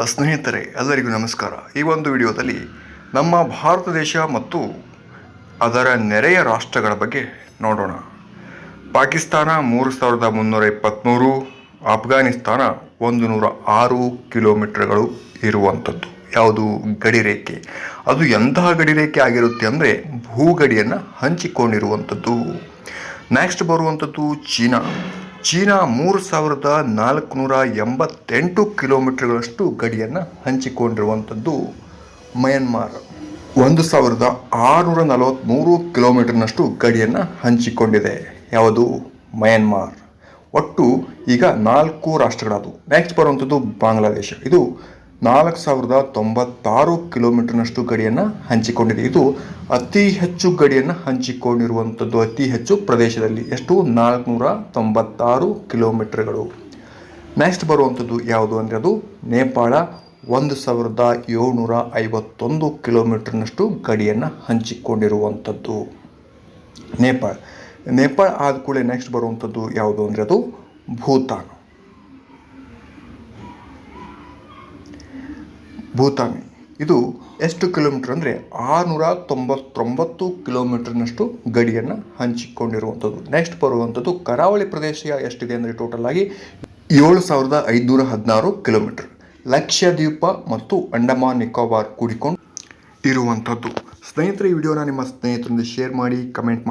ಸ್ನೇಹಿತರೆ, ಎಲ್ಲರಿಗೂ ನಮಸ್ಕಾರ. ಈ ಒಂದು ವಿಡಿಯೋದಲ್ಲಿ ನಮ್ಮ ಭಾರತ ದೇಶ ಮತ್ತು ಅದರ ನೆರೆಯ ರಾಷ್ಟ್ರಗಳ ಬಗ್ಗೆ ನೋಡೋಣ. ಪಾಕಿಸ್ತಾನ ಮೂರು ಸಾವಿರದ ಮುನ್ನೂರ ಇಪ್ಪತ್ತ್ಮೂರು ಅಫ್ಘಾನಿಸ್ತಾನ ಒಂದು ನೂರ ಆರು ಕಿಲೋಮೀಟರ್ಗಳು ಇರುವಂಥದ್ದು. ಯಾವುದು ಗಡಿರೇಖೆ ಅದು ಎಂತಹ ಗಡಿರೇಖೆ ಆಗಿರುತ್ತೆ ಅಂದರೆ ಭೂಗಡಿಯನ್ನು ಹಂಚಿಕೊಂಡಿರುವಂಥದ್ದು. ನೆಕ್ಸ್ಟ್ ಬರುವಂಥದ್ದು ಚೀನಾ. ಚೀನಾ ಮೂರು ಸಾವಿರದ ನಾಲ್ಕುನೂರ ಎಂಬತ್ತೆಂಟು ಕಿಲೋಮೀಟರ್ಗಳಷ್ಟು ಗಡಿಯನ್ನು ಹಂಚಿಕೊಂಡಿರುವಂಥದ್ದು ಮಯನ್ಮಾರ್. ಒಂದು ಸಾವಿರದ ಆರುನೂರ ನಲವತ್ತ್ಮೂರು ಕಿಲೋಮೀಟರ್ನಷ್ಟು ಗಡಿಯನ್ನು ಹಂಚಿಕೊಂಡಿದೆ. ಯಾವುದು? ಮಯನ್ಮಾರ್. ಒಟ್ಟು ಈಗ ನಾಲ್ಕು ರಾಷ್ಟ್ರಗಳದು ನೆಕ್ಸ್ಟ್ ಬರುವಂಥದ್ದು ಬಾಂಗ್ಲಾದೇಶ. ಇದು ನಾಲ್ಕು ಸಾವಿರದ ತೊಂಬತ್ತಾರು ಕಿಲೋಮೀಟರ್ನಷ್ಟು ಗಡಿಯನ್ನು ಹಂಚಿಕೊಂಡಿದೆ. ಇದು ಅತಿ ಹೆಚ್ಚು ಗಡಿಯನ್ನು ಹಂಚಿಕೊಂಡಿರುವಂಥದ್ದು ಅತಿ ಹೆಚ್ಚು ಪ್ರದೇಶದಲ್ಲಿ. ಎಷ್ಟು? ನಾಲ್ಕುನೂರ ತೊಂಬತ್ತಾರು ಕಿಲೋಮೀಟರ್ಗಳು. ನೆಕ್ಸ್ಟ್ ಬರುವಂಥದ್ದು ಯಾವುದು ಅಂದರೆ ಅದು ನೇಪಾಳ ಒಂದು ಸಾವಿರದ ಏಳ್ನೂರ ಐವತ್ತೊಂದು ಕಿಲೋಮೀಟರ್ನಷ್ಟು ಗಡಿಯನ್ನು ಹಂಚಿಕೊಂಡಿರುವಂಥದ್ದು ನೇಪಾಳ. ನೇಪಾಳ ಆದ ಕೂಡಲೇ ನೆಕ್ಸ್ಟ್ ಬರುವಂಥದ್ದು ಯಾವುದು ಅಂದರೆ ಅದು ಭೂತಾನ್. ಭೂತಾನ್. ಇದು ಎಷ್ಟು ಕಿಲೋಮೀಟರ್ ಅಂದರೆ ಆರುನೂರ ತೊಂಬತ್ತೊಂಬತ್ತು ಕಿಲೋಮೀಟರ್ನಷ್ಟು ಗಡಿಯನ್ನು ಹಂಚಿಕೊಂಡಿರುವಂಥದ್ದು. ನೆಕ್ಸ್ಟ್ ಬರುವಂಥದ್ದು ಕರಾವಳಿ ಪ್ರದೇಶ ಎಷ್ಟಿದೆ ಅಂದರೆ ಟೋಟಲ್ ಆಗಿ ಏಳು ಸಾವಿರದ ಐದುನೂರ ಹದಿನಾರು ಕಿಲೋಮೀಟರ್. ಲಕ್ಷದ್ವೀಪ ಮತ್ತು ಅಂಡಮಾನ್, ನಿಕೋಬಾರ್ ಕೂಡಿಕೊಂಡು ಇರುವಂಥದ್ದು. ಸ್ನೇಹಿತರೆ, ಈ ವಿಡಿಯೋನ ನಿಮ್ಮ ಸ್ನೇಹಿತರೊಂದಿಗೆ ಶೇರ್ ಮಾಡಿ, ಕಮೆಂಟ್ ಮಾಡಿ.